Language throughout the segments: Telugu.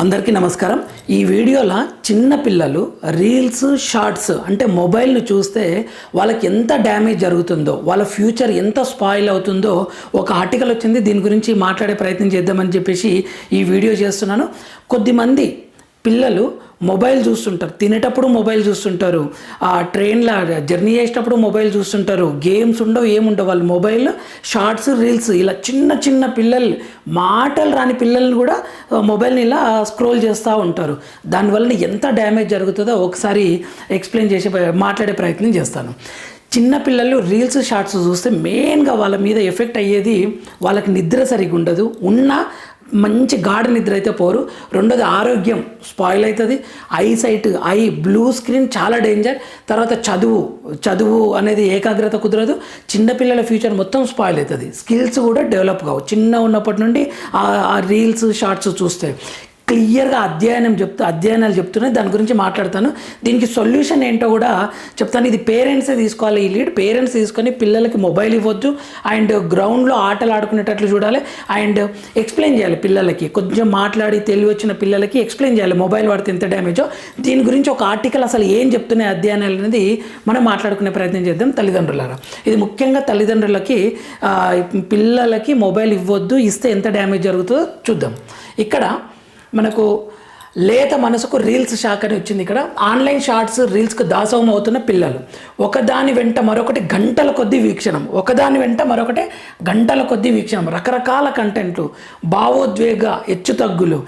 అందరికీ నమస్కారం. ఈ వీడియోలో చిన్న పిల్లలు రీల్స్ షార్ట్స్ అంటే మొబైల్ను చూస్తే వాళ్ళకి ఎంత డ్యామేజ్ జరుగుతుందో వాళ్ళ ఫ్యూచర్ ఎంత స్పాయిల్ అవుతుందో ఒక ఆర్టికల్ వచ్చింది. దీని గురించి మాట్లాడే ప్రయత్నం చేద్దామని చెప్పేసి ఈ వీడియో చేస్తున్నాను. కొద్దిమంది పిల్లలు మొబైల్ చూస్తుంటారు. తినేటప్పుడు మొబైల్ చూస్తుంటారు. ఆ ట్రైన్లో జర్నీ చేసేటప్పుడు మొబైల్ చూస్తుంటారు. గేమ్స్ ఉండవు ఏముండవు. వాళ్ళు మొబైల్ షార్ట్స్ రీల్స్ ఇలా చిన్న చిన్న పిల్లలు మాటలు రాని పిల్లల్ని కూడా మొబైల్ని ఇలా స్క్రోల్ చేస్తూ ఉంటారు. దానివల్ల ఎంత డ్యామేజ్ జరుగుతుందో ఒకసారి ఎక్స్ప్లెయిన్ చేసే మాట్లాడే ప్రయత్నం చేస్తాను. చిన్న పిల్లలు రీల్స్ షార్ట్స్ చూస్తే మెయిన్గా వాళ్ళ మీద ఎఫెక్ట్ అయ్యేది వాళ్ళకి నిద్ర సరిగా ఉండదు. ఉన్న మంచి గాఢ నిద్ర అయితే పోరు. రెండోది ఆరోగ్యం. స్పాయిల్ అవుతుంది eye sight eye blue screen చాలా డేంజర్ తర్వాత చదువు. చదువు అనేది ఏకాగ్రత కుదరదు. చిన్నపిల్లల ఫ్యూచర్ మొత్తం స్పాయిల్ అవుతుంది స్కిల్స్ కూడా డెవలప్ కావు. చిన్న ఉన్నప్పటి నుండి ఆ- ఆ రీల్స్ షార్ట్స్ చూస్తే. క్లియర్గా అధ్యయనం చెప్తూ అధ్యయనాలు చెప్తున్నాయి దాని గురించి మాట్లాడతాను. దీనికి సొల్యూషన్ ఏంటో కూడా చెప్తాను. ఇది పేరెంట్సే తీసుకోవాలి. ఈ లీడ్ పేరెంట్స్ తీసుకొని పిల్లలకి మొబైల్ ఇవ్వద్దు. అండ్ గ్రౌండ్లో ఆటలు ఆడుకునేటట్లు చూడాలి. అండ్ ఎక్స్ప్లెయిన్ చేయాలి పిల్లలకి. కొంచెం మాట్లాడి తెలివి వచ్చిన పిల్లలకి ఎక్స్ప్లెయిన్ చేయాలి. మొబైల్ వాడితే ఎంత డ్యామేజో. దీని గురించి ఒక ఆర్టికల్ అసలు ఏం చెప్తున్నాయి అధ్యయనాలు అనేది మనం మాట్లాడుకునే ప్రయత్నం చేద్దాం తల్లిదండ్రులారా. ఇది ముఖ్యంగా తల్లిదండ్రులకి పిల్లలకి మొబైల్ ఇవ్వద్దు ఇస్తే ఎంత డ్యామేజ్ జరుగుతుందో చూద్దాం. ఇక్కడ మనకు లేత మనసుకు రీల్స్ షాక్ అని వచ్చింది ఇక్కడ. ఆన్లైన్ షార్ట్స్ రీల్స్కు దాసవం అవుతున్న పిల్లలు. ఒకదాని వెంట మరొకటి గంటల కొద్దీ వీక్షణం. ఒకదాని వెంట మరొకటి గంటల కొద్దీ వీక్షణం. రకరకాల కంటెంట్లు భావోద్వేగ హెచ్చుతగ్గులు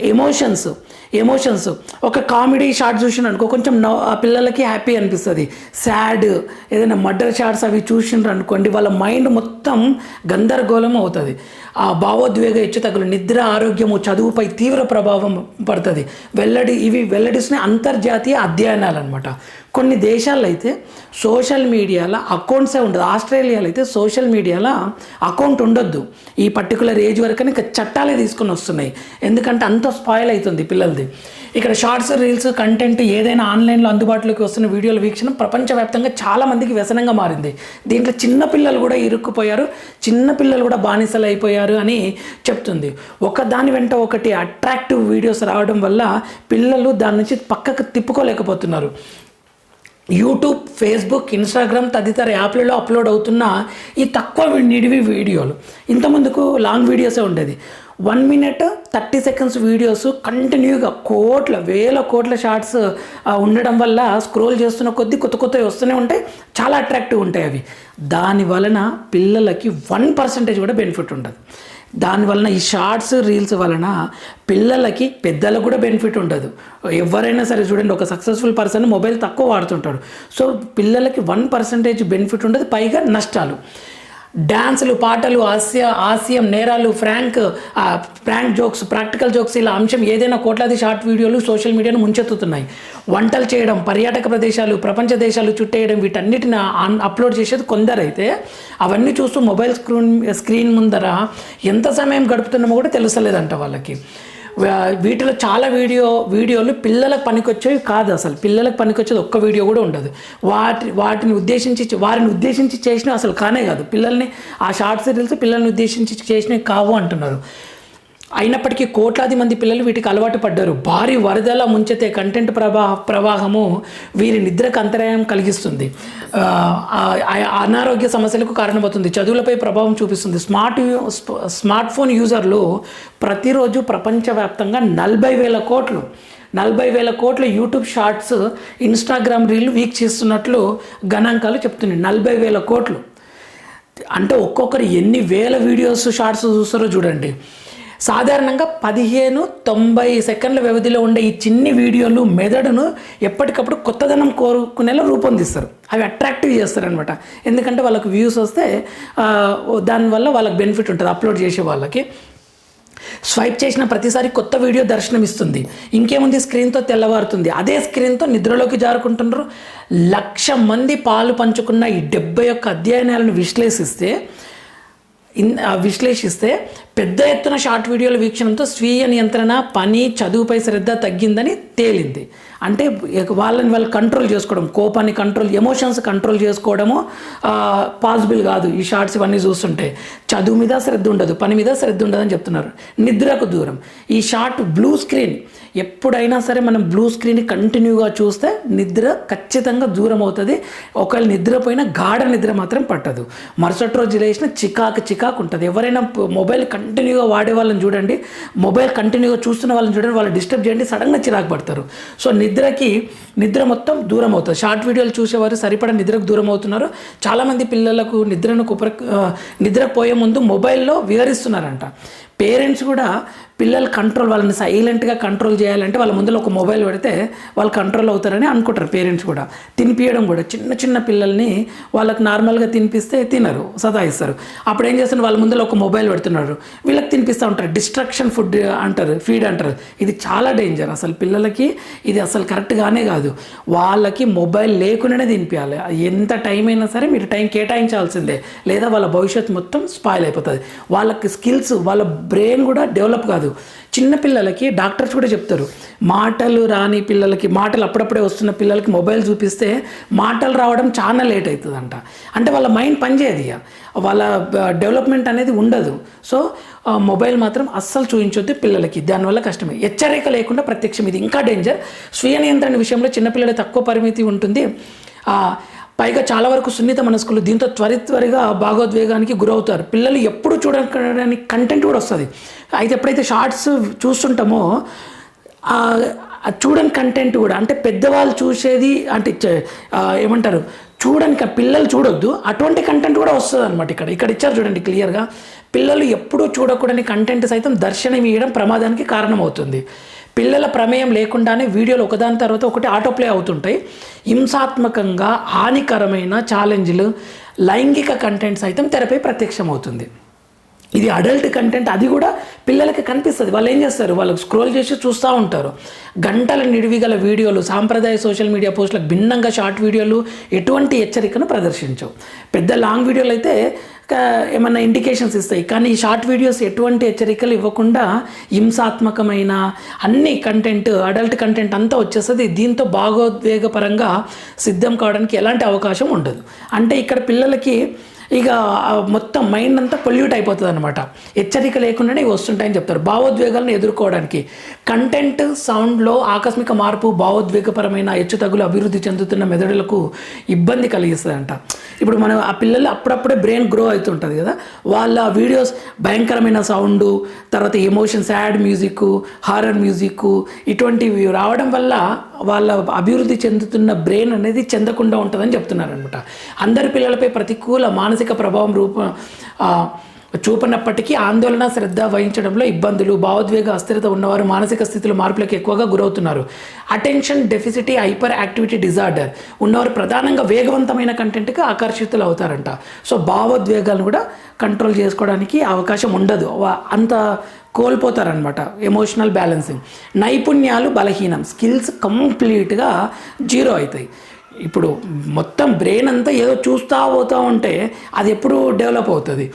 ఎమోషన్స్ ఎమోషన్స్ ఒక కామెడీ షార్ట్ చూసిన అనుకో కొంచెం ఆ పిల్లలకి హ్యాపీ అనిపిస్తుంది. సాడ్ ఏదైనా మర్డర్ షార్ట్స్ అవి చూసిండ్రు అనుకోండి వాళ్ళ మైండ్ మొత్తం గందరగోళం అవుతుంది. ఆ భావోద్వేగ హెచ్చుతగ్గులు నిద్ర ఆరోగ్యము చదువుపై తీవ్ర ప్రభావం పడుతుంది. వెల్లడి ఇవి వెల్లడిస్తున్న అంతర్జాతీయ అధ్యయనాలు అనమాట కొన్ని దేశాల్లో అయితే సోషల్ మీడియాలో అకౌంట్సే ఉండదు. ఆస్ట్రేలియాలో అయితే సోషల్ మీడియాలో అకౌంట్ ఉండొద్దు. ఈ పర్టికులర్ ఏజ్ వరకు ఇంకా చట్టాలే తీసుకొని వస్తున్నాయి. ఎందుకంటే అంత స్పాయిల్ అవుతుంది పిల్లలది. ఇక్కడ షార్ట్స్ రీల్స్ కంటెంట్ ఏదైనా ఆన్లైన్లో అందుబాటులోకి వస్తున్న వీడియోల వీక్షణ ప్రపంచవ్యాప్తంగా చాలామందికి వ్యసనంగా మారింది. దీంట్లో చిన్న పిల్లలు కూడా ఇరుక్కుపోయారు. చిన్న పిల్లలు కూడా బానిసలు అయిపోయారు అని చెప్తుంది. ఒక దాని వెంట ఒకటి అట్రాక్టివ్ వీడియోస్ రావడం వల్ల పిల్లలు దాని నుంచి పక్కకు తిప్పుకోలేకపోతున్నారు. యూట్యూబ్ ఫేస్బుక్ ఇన్స్టాగ్రామ్ తదితర యాప్లలో అప్లోడ్ అవుతున్న ఈ తక్కువ నిడివి వీడియోలు. ఇంతకుముందుకు లాంగ్ వీడియోసే ఉండేది. One minute thirty seconds videos కంటిన్యూగా కోట్ల వేల కోట్ల షార్ట్స్ ఉండడం వల్ల స్క్రోల్ చేస్తున్న కొద్దీ కొత్త కొత్తవి వస్తూనే ఉంటాయి. చాలా అట్రాక్టివ్ ఉంటాయి అవి. దాని వలన పిల్లలకి వన్ పర్సెంటేజ్ కూడా బెనిఫిట్ ఉండదు. దాని వలన ఈ షార్ట్స్ రీల్స్ వలన పిల్లలకి పెద్దలకు కూడా బెనిఫిట్ ఉండదు. ఎవరైనా సరే చూడండి ఒక సక్సెస్ఫుల్ పర్సన్ మొబైల్ తక్కువ వాడుతుంటాడు. సో పిల్లలకి వన్ పర్సెంటేజ్ బెనిఫిట్ ఉండదు పైగా నష్టాలు. డ్యాన్సులు పాటలు హాస్య హాస్యం నేరాలు prank prank jokes practical jokes ఇలా అంశం ఏదైనా కోట్లాది షార్ట్ వీడియోలు సోషల్ మీడియాను ముంచెత్తుతున్నాయి. వంటలు చేయడం పర్యాటక ప్రదేశాలు ప్రపంచ దేశాలు చుట్టేయడం వీటన్నిటిని అప్లోడ్ చేసేది కొందరైతే అవన్నీ చూస్తూ మొబైల్ స్క్రీన్ స్క్రీన్ ముందర ఎంత సమయం గడుపుతున్నామో కూడా తెలుస్తలేదంట వాళ్ళకి. వీటిలో చాలా వీడియో వీడియోలు పిల్లలకు పనికొచ్చేవి కాదు అసలు. పిల్లలకు పనికొచ్చేది ఒక్క వీడియో కూడా ఉండదు. వాటి వాటిని ఉద్దేశించి వారిని ఉద్దేశించి చేసినవి అసలు కానే కాదు. పిల్లల్ని ఆ షార్ట్ సీరియల్స్ పిల్లల్ని ఉద్దేశించి చేసినవి కావు అంటున్నారు. అయినప్పటికీ కోట్లాది మంది పిల్లలు వీటికి అలవాటు పడ్డారు. భారీ వరదల ముంచెతే కంటెంట్ ప్రవాహ ప్రవాహము వీరి నిద్రకు అంతరాయం కలిగిస్తుంది. అనారోగ్య సమస్యలకు కారణమవుతుంది. చదువులపై ప్రభావం చూపిస్తుంది. స్మార్ట్ యూ- స్మార్ట్ ఫోన్ యూజర్లు ప్రతిరోజు ప్రపంచవ్యాప్తంగా నలభై వేల కోట్లు నలభై వేల కోట్ల యూట్యూబ్ షార్ట్స్ ఇన్స్టాగ్రామ్ రీల్ వీక్షిస్తున్నట్లు గణాంకాలు చెప్తున్నాయి. నలభై వేల కోట్లు. అంటే ఒక్కొక్కరు ఎన్ని వేల వీడియోస్ షార్ట్స్ చూస్తారో చూడండి. సాధారణంగా పదిహేను తొంభై సెకండ్ల వ్యవధిలో ఉండే ఈ చిన్ని వీడియోలు మెదడును ఎప్పటికప్పుడు కొత్తదనం కోరుకునేలా రూపొందిస్తారు. అవి అట్రాక్టివ్ చేస్తారనమాట ఎందుకంటే వాళ్ళకు వ్యూస్ వస్తే దానివల్ల వాళ్ళకి బెనిఫిట్ ఉంటుంది అప్లోడ్ చేసే వాళ్ళకి. స్వైప్ చేసిన ప్రతిసారి కొత్త వీడియో దర్శనమిస్తుంది. ఇంకేముంది? స్క్రీన్తో తెల్లవారుతుంది. అదే స్క్రీన్తో నిద్రలోకి జారుకుంటున్నారు. లక్ష మంది పాలు పంచుకున్న ఈ డెబ్బై ఒక్క అధ్యయనాలను విశ్లేషిస్తే విశ్లేషిస్తే పెద్ద ఎత్తున షార్ట్ వీడియోల వీక్షణంతో స్వీయ నియంత్రణ పని చదువుపై శ్రద్ధ తగ్గిందని తేలింది. అంటే వాళ్ళని వాళ్ళు కంట్రోల్ చేసుకోవడం కోపాన్ని కంట్రోల్ ఎమోషన్స్ కంట్రోల్ చేసుకోవడము పాసిబుల్ కాదు ఈ షార్ట్స్ ఇవన్నీ చూస్తుంటే. చదువు మీద శ్రద్ధ ఉండదు పని మీద శ్రద్ధ ఉండదని చెప్తున్నారు. నిద్రకు దూరం. ఈ షార్ట్ బ్లూ స్క్రీన్ ఎప్పుడైనా సరే మనం బ్లూ స్క్రీన్ కంటిన్యూగా చూస్తే నిద్ర ఖచ్చితంగా దూరం అవుతుంది. ఒకవేళ నిద్రపోయినా గాఢ నిద్ర మాత్రం పట్టదు. మరుసటి రోజు లేచిన చికాకు చికాకు ఉంటుంది. ఎవరైనా మొబైల్ కంటిన్యూగా వాడే వాళ్ళని చూడండి. మొబైల్ కంటిన్యూగా చూస్తున్న వాళ్ళని చూడండి. వాళ్ళు డిస్టర్బ్ చేయండి. సడన్గా చిరాకు పడతారు. సో నిద్రకి నిద్ర మొత్తం దూరం అవుతుంది. షార్ట్ వీడియోలు చూసేవారు సరిపడా నిద్రకు దూరం అవుతున్నారు. చాలామంది పిల్లలకు నిద్రను కుపర నిద్రపోయే పోయే ముందు మొబైల్లో వివరిస్తున్నారంట పేరెంట్స్ కూడా పిల్లలు కంట్రోల్ వాళ్ళని సైలెంట్గా కంట్రోల్ చేయాలంటే వాళ్ళ ముందులో ఒక మొబైల్ పెడితే వాళ్ళు కంట్రోల్ అవుతారని అనుకుంటారు పేరెంట్స్ కూడా. తినిపించడం కూడా. చిన్న చిన్న పిల్లల్ని వాళ్ళకి నార్మల్గా తినిపిస్తే తినరు సతాయిస్తారు. అప్పుడు ఏం చేస్తున్నారు వాళ్ళ ముందులో ఒక మొబైల్ పెడుతున్నారు. వీళ్ళకి తినిపిస్తూ ఉంటారు. డిస్ట్రక్షన్ ఫుడ్ అంటారు ఫీడ్ అంటారు. ఇది చాలా డేంజర్ అసలు పిల్లలకి ఇది అసలు కరెక్ట్గానే కాదు. వాళ్ళకి మొబైల్ లేకుండానే తినిపించాలి ఎంత టైం అయినా సరే మీరు టైం కేటాయించాల్సిందే. లేదా వాళ్ళ భవిష్యత్తు మొత్తం స్పాయిల్ అయిపోతుంది. వాళ్ళకి స్కిల్స్ వాళ్ళ బ్రెయిన్ కూడా డెవలప్ కాదు. చిన్న పిల్లలకి డాక్టర్స్ కూడా చెప్తారు. మాటలు రాని పిల్లలకి మాటలు అప్పుడప్పుడే వస్తున్న పిల్లలకి మొబైల్ చూపిస్తే మాటలు రావడం చాలా లేట్ అవుతుందంట అంటే వాళ్ళ మైండ్ పనిచేయదు ఇక. వాళ్ళ డెవలప్మెంట్ అనేది ఉండదు. సో మొబైల్ మాత్రం అస్సలు చూపించొద్దు పిల్లలకి. దానివల్ల కష్టమే. హెచ్చరిక లేకుండా ప్రత్యక్షం. ఇది ఇంకా డేంజర్. స్వీయ నియంత్రణ విషయంలో చిన్నపిల్లల తక్కువ పరిమితి ఉంటుంది. పైగా చాలా వరకు సున్నిత మనస్కులు దీంతో త్వరిత్వరిగా భాగోద్వేగానికి గురవుతారు. పిల్లలు ఎప్పుడు చూడడానికి కంటెంట్ కూడా వస్తుంది. అయితే ఎప్పుడైతే షార్ట్స్ చూస్తుంటామో చూడని కంటెంట్ కూడా అంటే పెద్దవాళ్ళు చూసేది అంటే ఏమంటారు? చూడని పిల్లలు చూడొద్దు అటువంటి కంటెంట్ కూడా వస్తుంది అనమాట ఇక్కడ. ఇక్కడ ఇచ్చారు చూడండి క్లియర్గా పిల్లలు ఎప్పుడూ చూడకూడని కంటెంట్ సైతం దర్శనం ఇవ్వడం ప్రమాదానికి కారణమవుతుంది. పిల్లల ప్రమేయం లేకుండానే వీడియోలు ఒకదాని తర్వాత ఒకటి ఆటోప్లే అవుతుంటాయి. హింసాత్మకంగా హానికరమైన ఛాలెంజ్లు లైంగిక కంటెంట్ సైతం తెరపై ప్రత్యక్షమవుతుంది. ఇది అడల్ట్ కంటెంట్ అది కూడా పిల్లలకి కనిపిస్తుంది. వాళ్ళు ఏం చేస్తారు? వాళ్ళకి స్క్రోల్ చేసి చూస్తూ ఉంటారు. గంటల నిడివి గల వీడియోలు సాంప్రదాయ సోషల్ మీడియా పోస్టులకు భిన్నంగా షార్ట్ వీడియోలు ఎటువంటి హెచ్చరికను ప్రదర్శించవు. పెద్ద లాంగ్ వీడియోలు అయితే ఏమైనా ఏమన్నా ఇండికేషన్స్ ఇస్తాయి. కానీ షార్ట్ వీడియోస్ ఎటువంటి హెచ్చరికలు ఇవ్వకుండా హింసాత్మకమైన అన్ని కంటెంట్ అడల్ట్ కంటెంట్ అంతా వచ్చేస్తుంది. దీంతో భాగోద్వేగపరంగా సిద్ధం కావడానికి ఎలాంటి అవకాశం ఉండదు. అంటే ఇక్కడ పిల్లలకి ఇక మొత్తం మైండ్ అంతా పొల్యూట్ అయిపోతుంది అనమాట హెచ్చరిక లేకుండానే ఇవి వస్తుంటాయని చెప్తారు. భావోద్వేగాలను ఎదుర్కోవడానికి కంటెంట్ సౌండ్లో ఆకస్మిక మార్పు భావోద్వేగపరమైన హెచ్చుతగులు అభివృద్ధి చెందుతున్న మెదడులకు ఇబ్బంది కలిగిస్తుందంట. ఇప్పుడు మనం ఆ పిల్లలు అప్పుడప్పుడే బ్రెయిన్ గ్రో అవుతుంటుంది కదా. వాళ్ళ వీడియోస్ భయంకరమైన సౌండ్ తర్వాత emotion sad music horror music ఇటువంటివి రావడం వల్ల వాళ్ళ అభివృద్ధి చెందుతున్న బ్రెయిన్ అనేది చెందకుండా ఉంటుందని చెప్తున్నారనమాట అందరి పిల్లలపై ప్రతికూల మానసిక ప్రభావం రూప చూపనప్పటికీ ఆందోళన శ్రద్ధ వహించడంలో ఇబ్బందులు భావోద్వేగ అస్థిరత ఉన్నవారు మానసిక స్థితిలో మార్పులకు ఎక్కువగా గురవుతున్నారు. Attention deficit hyperactivity disorder ఉన్నవారు ప్రధానంగా వేగవంతమైన కంటెంట్కి ఆకర్షితులు అవుతారంట సో భావోద్వేగాలను కూడా కంట్రోల్ చేసుకోవడానికి అవకాశం ఉండదు. అంత కోల్పోతారనమాట ఎమోషనల్ బ్యాలెన్సింగ్ నైపుణ్యాలు బలహీనం. స్కిల్స్ కంప్లీట్గా జీరో అవుతాయి. ఇప్పుడు మొత్తం బ్రెయిన్ అంతా ఏదో చూస్తూ పోతూ ఉంటే అది ఎప్పుడు డెవలప్ అవుతుంది.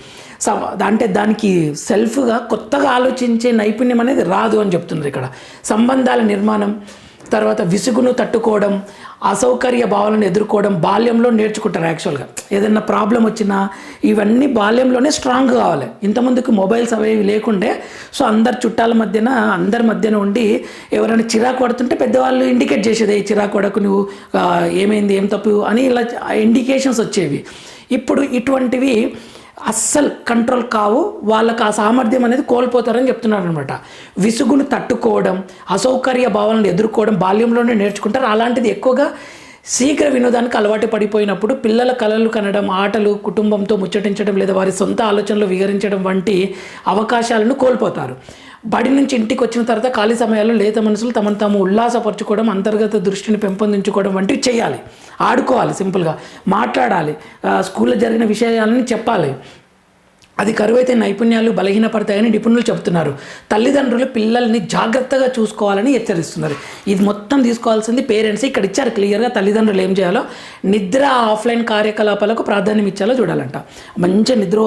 అంటే దానికి సెల్ఫ్గా కొత్తగా ఆలోచించే నైపుణ్యం అనేది రాదు అని చెప్తున్నారు ఇక్కడ. సంబంధాల నిర్మాణం తర్వాత విసుగును తట్టుకోవడం అసౌకర్య భావాలను ఎదుర్కోవడం బాల్యంలో నేర్చుకుంటారు యాక్చువల్గా ఏదైనా ప్రాబ్లం వచ్చినా ఇవన్నీ బాల్యంలోనే స్ట్రాంగ్ కావాలి. ఇంతమందికి మొబైల్స్ అవేవి లేకుండే సో అందరు చుట్టాల మధ్యన అందరి మధ్యన ఉండి ఎవరైనా చిరాకు పడుతుంటే పెద్దవాళ్ళు ఇండికేట్ చేసేది "ఏ చిరాకు పడకు నువ్వు ఏమైంది ఏం తప్పు అని ఇలా ఇండికేషన్స్ వచ్చేవి. ఇప్పుడు ఇటువంటివి అస్సలు కంట్రోల్ కావు. వాళ్ళకు ఆ సామర్థ్యం అనేది కోల్పోతారని చెప్తున్నారు అనమాట విసుగును తట్టుకోవడం అసౌకర్య భావాలను ఎదుర్కోవడం బాల్యంలోనే నేర్చుకుంటారు. అలాంటిది ఎక్కువగా శీఘ్ర వినోదానికి అలవాటు పడిపోయినప్పుడు పిల్లల కలలు కనడం ఆటలు కుటుంబంతో ముచ్చటించడం లేదా వారి సొంత ఆలోచనలు వివరించడం వంటి అవకాశాలను కోల్పోతారు. బడి నుంచి ఇంటికి వచ్చిన తర్వాత ఖాళీ సమయాల్లో లేత మనసులు తమను తాము ఉల్లాసపరచుకోవడం అంతర్గత దృష్టిని పెంపొందించుకోవడం వంటివి చేయాలి. ఆడుకోవాలి సింపుల్గా. మాట్లాడాలి. స్కూల్లో జరిగిన విషయాలని చెప్పాలి. అది కరువైతే నైపుణ్యాలు బలహీనపడతాయని నిపుణులు చెబుతున్నారు. తల్లిదండ్రులు పిల్లల్ని జాగ్రత్తగా చూసుకోవాలని హెచ్చరిస్తున్నారు. ఇది మొత్తం తీసుకోవాల్సింది పేరెంట్స్ ఇక్కడ ఇచ్చారు. క్లియర్గా తల్లిదండ్రులు ఏం చేయాలో? నిద్ర ఆఫ్లైన్ కార్యకలాపాలకు ప్రాధాన్యం ఇచ్చేలా చూడాలంట. మంచి నిద్ర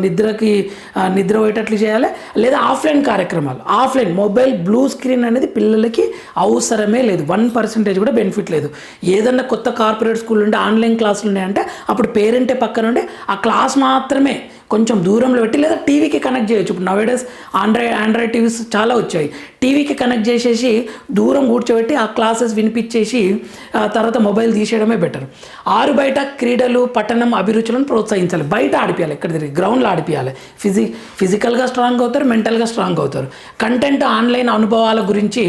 నిద్రకి నిద్ర పోయేటట్లు చేయాలి? లేదా ఆఫ్లైన్ కార్యక్రమాలు? ఆఫ్లైన్ మొబైల్ బ్లూ స్క్రీన్ అనేది పిల్లలకి అవసరమే లేదు. వన్ పర్సెంటేజ్ కూడా బెనిఫిట్ లేదు. ఏదన్నా కొత్త కార్పొరేట్ స్కూల్ ఉంటే ఆన్లైన్ క్లాసులు ఉన్నాయంటే అప్పుడు పేరెంటే పక్కన ఉండి ఆ క్లాస్ మాత్రమే కొంచెం దూరంలో పెట్టి లేదా టీవీకి కనెక్ట్ చేయొచ్చు. ఇప్పుడు నవేడస్ ఆండ్రాయిడ్ ఆండ్రాయిడ్ టీవీస్ చాలా వచ్చాయి. టీవీకి కనెక్ట్ చేసేసి దూరం కూర్చోబెట్టి ఆ క్లాసెస్ వినిపించేసి తర్వాత మొబైల్ తీసేయడమే బెటర్ ఆరు బయట క్రీడలు పట్టణం అభిరుచులను ప్రోత్సహించాలి. బయట ఆడిపియాలి ఎక్కడ తిరిగి? గ్రౌండ్లో ఆడిపియాలి. ఫిజి ఫిజికల్గా స్ట్రాంగ్ అవుతారు మెంటల్గా స్ట్రాంగ్ అవుతారు. కంటెంట్ ఆన్లైన్ అనుభవాల గురించి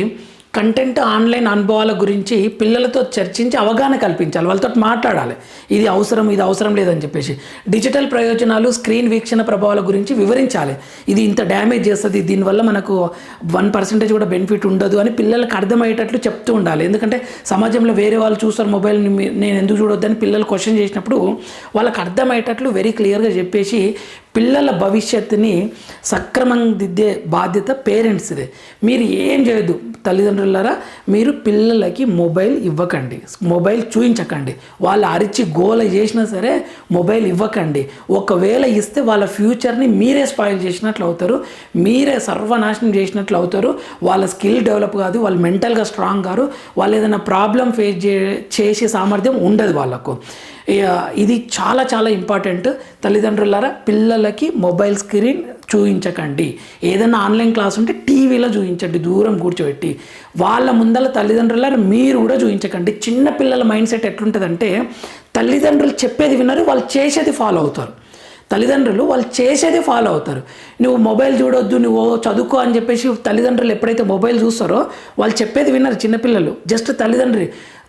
కంటెంట్ ఆన్లైన్ అనుభవాల గురించి పిల్లలతో చర్చించి అవగాహన కల్పించాలి. వాళ్ళతో మాట్లాడాలి. ఇది అవసరం ఇది అవసరం లేదని చెప్పేసి. డిజిటల్ ప్రయోజనాలు స్క్రీన్ వీక్షణ ప్రభావాల గురించి వివరించాలి. ఇది ఇంత డ్యామేజ్ చేస్తుంది దీనివల్ల మనకు వన్ పర్సెంటేజ్ కూడా బెనిఫిట్ ఉండదు అని పిల్లలకు అర్థమయ్యేటట్లు చెప్తూ ఉండాలి. ఎందుకంటే సమాజంలో వేరే వాళ్ళు చూస్తారు మొబైల్ నేను ఎందుకు చూడొద్దని పిల్లలు క్వశ్చన్ చేసినప్పుడు వాళ్ళకి అర్థమయ్యేటట్లు వెరీ క్లియర్గా చెప్పేసి పిల్లల భవిష్యత్తుని సక్రమంగా దిద్దే బాధ్యత పేరెంట్స్దే మీరు ఏం చేయొద్దు. తల్లిదండ్రులారా మీరు పిల్లలకి మొబైల్ ఇవ్వకండి. మొబైల్ చూయించకండి. వాళ్ళు అరిచి గోల చేసినా సరే మొబైల్ ఇవ్వకండి. ఒకవేళ ఇస్తే వాళ్ళ ఫ్యూచర్ని మీరే స్పాయిల్ చేసినట్లు అవుతారు. మీరే సర్వనాశనం చేసినట్లు అవుతారు. వాళ్ళ స్కిల్ డెవలప్ కాదు. వాళ్ళు మెంటల్గా స్ట్రాంగ్ కారు. వాళ్ళు ఏదైనా ప్రాబ్లం ఫేస్ చే చేసే సామర్థ్యం ఉండదు వాళ్ళకు. ఇది చాలా చాలా ఇంపార్టెంట్ తల్లిదండ్రులారా పిల్లలకి మొబైల్ స్క్రీన్ చూపించకండి ఏదైనా ఆన్లైన్ క్లాస్ ఉంటే టీవీలో చూపించండి దూరం కూర్చోబెట్టి. వాళ్ళ ముందల తల్లిదండ్రులారా మీరు కూడా చూపించకండి చిన్న పిల్లల మైండ్ సెట్ ఎట్లుంటుందంటే తల్లిదండ్రులు చెప్పేది వినరు వాళ్ళు చేసేది ఫాలో అవుతారు. తల్లిదండ్రులు వాళ్ళు చేసేదే ఫాలో అవుతారు. నువ్వు మొబైల్ చూడొద్దు నువ్వు చదువుకో అని చెప్పేసి తల్లిదండ్రులు ఎప్పుడైతే మొబైల్ చూస్తారో వాళ్ళు చెప్పేది విన్నారు చిన్నపిల్లలు జస్ట్ తల్లిదండ్రి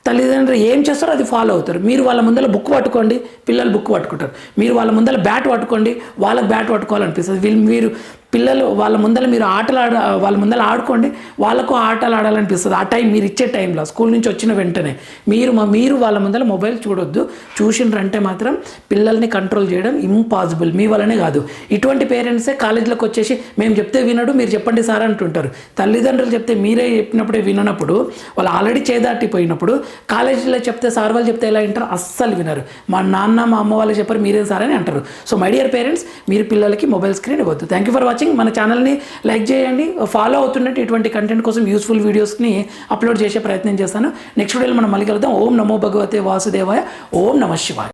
తల్లిదండ్రులు ఏం చేస్తారో అది ఫాలో అవుతారు. మీరు వాళ్ళ ముందర బుక్ పట్టుకోండి పిల్లలు బుక్ పట్టుకుంటారు. మీరు వాళ్ళ ముందర బ్యాట్ పట్టుకోండి వాళ్ళకి బ్యాట్ పట్టుకోవాలనిపిస్తుంది. వీళ్ళు మీరు పిల్లలు వాళ్ళ ముందర మీరు ఆటలు ఆడ వాళ్ళ ముందర ఆడుకోండి వాళ్ళకు ఆటలు ఆడాలనిపిస్తుంది ఆ టైం మీరు ఇచ్చే టైంలో స్కూల్ నుంచి వచ్చిన వెంటనే. మీరు మా మీరు వాళ్ళ ముందర మొబైల్ చూడొద్దు. చూసినారంటే మాత్రం పిల్లల్ని కంట్రోల్ చేయడం ఇంపాసిబుల్. మీ వల్లనే కాదు. ఇటువంటి పేరెంట్సే కాలేజీలోకి వచ్చేసి మేము చెప్తే వినడు మీరు చెప్పండి సార్ అంటుంటారు. తల్లిదండ్రులు చెప్తే మీరే చెప్పినప్పుడే విననప్పుడు వాళ్ళు ఆల్రెడీ చేదాటిపోయినప్పుడు కాలేజీలో చెప్తే సార్ వాళ్ళు చెప్తే ఎలా వింటారు అస్సలు వినరు. మా నాన్న మా అమ్మ వాళ్ళు చెప్పారు మీరేం సార్ అని అంటారు. సో మై డియర్ పేరెంట్స్ మీరు పిల్లలకి మొబైల్ స్క్రీన్ ఇవ్వద్దు. థ్యాంక్ యూ ఫర్ వాచింగ్ మన ఛానల్ని లైక్ చేయండి. ఫాలో అవుతున్నట్టు ఇటువంటి కంటెంట్ కోసం యూస్ఫుల్ వీడియోస్ని అప్లోడ్ చేసే ప్రయత్నం చేస్తాను. నెక్స్ట్ వీడియోలో మనం మళ్ళీ కలుద్దాం. ఓం నమో భగవతే వాసుదేవాయ. ఓం నమ శివాయ.